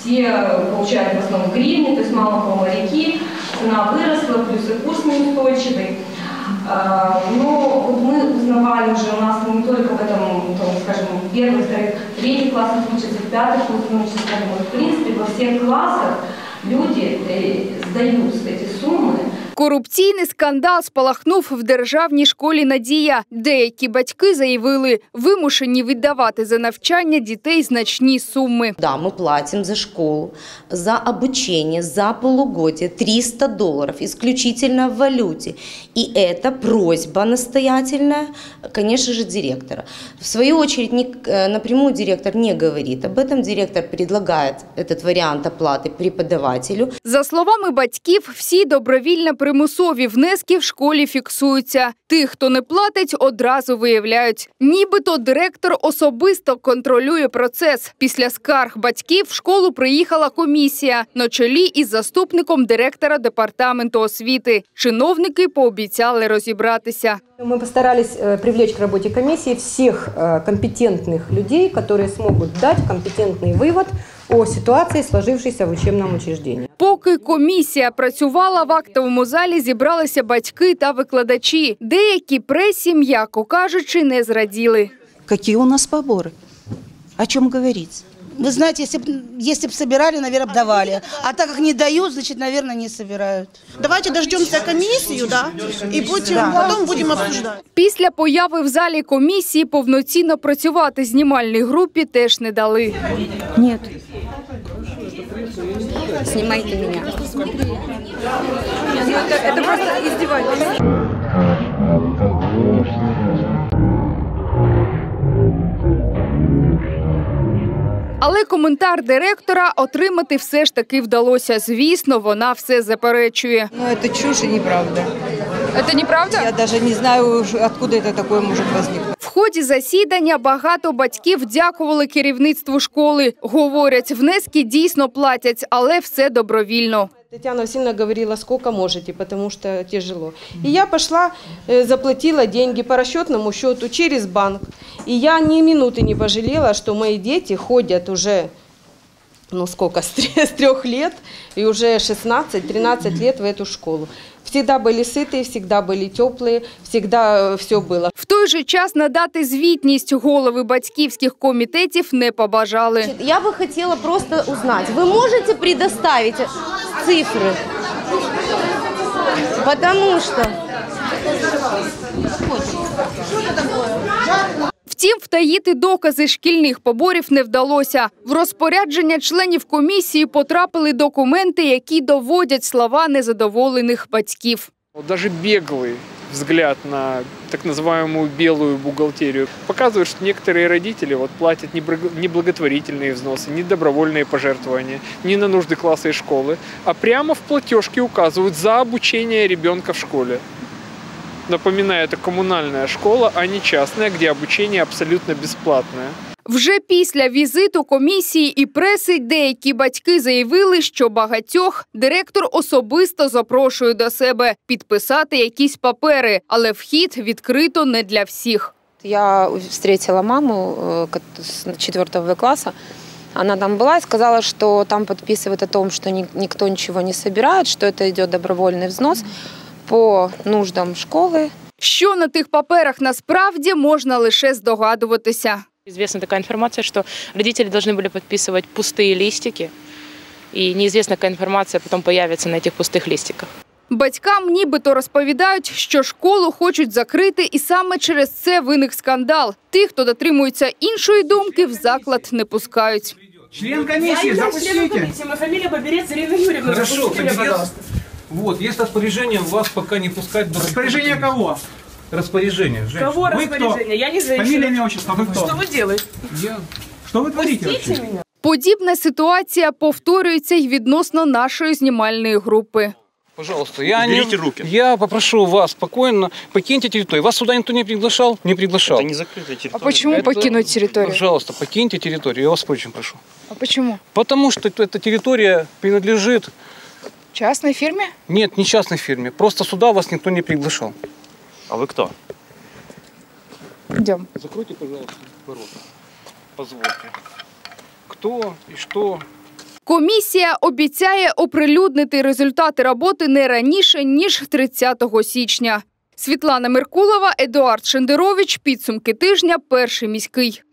Все получают в основном гривны, то есть мало кого моряки, цена выросла, плюс и курс неустойчивый. А, Но вот мы узнавали уже, у нас не только в этом, там, скажем, первых, вторых, третьих классах учатся, в пятых классах учатся, скажем, вот, в принципе, во всех классах люди э, сдают эти суммы, Корупційний скандал спалахнув в державній школі Надія. Деякі батьки заявили, вимушені віддавати за навчання дітей значні суми. Да, мы платим за школу, за обучение, за полугодие 300 долларов исключительно в валюте. И это просьба настоятельная, конечно же, директора. В свою очередь, не- э, напрямую директор не говорит об этом. Директор предлагает этот вариант оплаты преподавателю. За словами батьків, всі добровільно примусові внески в школі фіксуються. Тих, хто не платить, одразу виявляють. Нібито директор особисто контролює процес. Після скарг батьків в школу приїхала комісія на чолі із заступником директора департаменту освіти. Чиновники пообіцяли розібратися. Мы постарались э, привлечь к работе комиссии всех э, компетентных людей, которые смогут дать компетентный вывод о ситуации, сложившейся в учебном учреждении. Поки комісія працювала в актовому залі, зібралися батьки та викладачі. Деякі пресі, м'яко кажучи, не зраділи. Какие у нас поборы? О чем говорить? Вы знаете, если бы если б собирали, наверное, б давали. А так как не дают, значит, наверное, не собирают. Давайте дождемся комиссию, да, и будем, потом будем обсуждать. Після появи в залі комісії повноцінно працювати знімальній групі теж не дали. Нет. Знімайте мене. Це просто іздівательство. Але коментар директора отримати все ж таки вдалося. Звісно, вона все заперечує. Ну, это чушь и неправда. Це неправда? Я даже не знаю, откуда это такое может возникнуть. Ході засідання багато батьків дякували керівництву школи. Говорять, внески дійсно платять, але все добровільно. Татьяна Васильевна говорила, сколько можете, потому что тяжело. И я пошла, э, заплатила деньги по расчетному счету через банк. И я ни минуты не пожалела, что мои дети ходят уже, ну сколько, с трё- с трех лет и уже 16-13 лет в эту школу. Всегда были сытые, всегда были теплые, всегда все было. В той же час надати звітність голови батьківських комітетів не побажали. Я бы хотела просто узнать, вы можете предоставить цифры? Потому что... Втім, втаїти докази шкільних поборів не вдалося. В розпорядження членів комісії потрапили документи, які доводять слова незадоволених батьків. Вот даже беглый взгляд на так называемую белую бухгалтерию показывает, что некоторые родители вот платят не браг- не благотворительные взносы, не добровольные пожертвования, не на нужды класса и школы, а прямо в платежке указывают за обучение ребенка в школе. Напоминаю, это коммунальная школа, а не частная, где обучение абсолютно бесплатное. Вже після візиту комісії і преси деякі батьки заявили, що багатьох директор особисто запрошує до себе підписати якісь папери, але вхід відкрито не для всіх. Я встретила маму э, кот- с четвертого В класса. Она там была и сказала, что там подписывают о том, что ни- никто ничего не собирает, что это идет добровольный взнос по нуждам школы. Що на тих паперах насправді можна лише здогадуватися. Известна такая информация, что родители должны были подписывать пустые листики, и неизвестно, какая информация потом появится на этих пустых листиках. Батькам нібито розповідають, що школу хочуть закрити, і саме через це виник скандал. Тих, хто дотримується іншої думки, в заклад не пускають. Член комиссии, запустите. Моя фамилия Поберец Ирина Юрьевна. Хорошо, Запустите меня, Поберец. пожалуйста. Вот, есть распоряжение вас пока не пускать. до- Распоряжение кого? Распоряжение, женщина. Кого Вы распоряжение? Я не женщина. Фамилия, имя, отчество, вы кто? Что вы делаете? Я... Что вы творите Пустите вообще? меня. Подібна ситуація повторюється й відносно нашої знімальної групи. Пожалуйста, я не... руки. Я попрошу вас спокойно покиньте территорию. Вас сюда никто не приглашал? Не приглашал. Это не закрытая территория. А почему покинуть территорию? Пожалуйста, покиньте территорию. Я вас очень прошу. А почему? Потому что эта территория принадлежит... Частной фирме? Нет, не частной фирме. Просто сюда вас никто не приглашал. А вы кто? Идем. Закройте, пожалуйста, ворота. Позвольте. Кто и что Комісія обіцяє оприлюднити результати роботи не раніше ніж 30 січня. Світлана Меркулова, Едуард Шендерович. Підсумки тижня. Перший міський.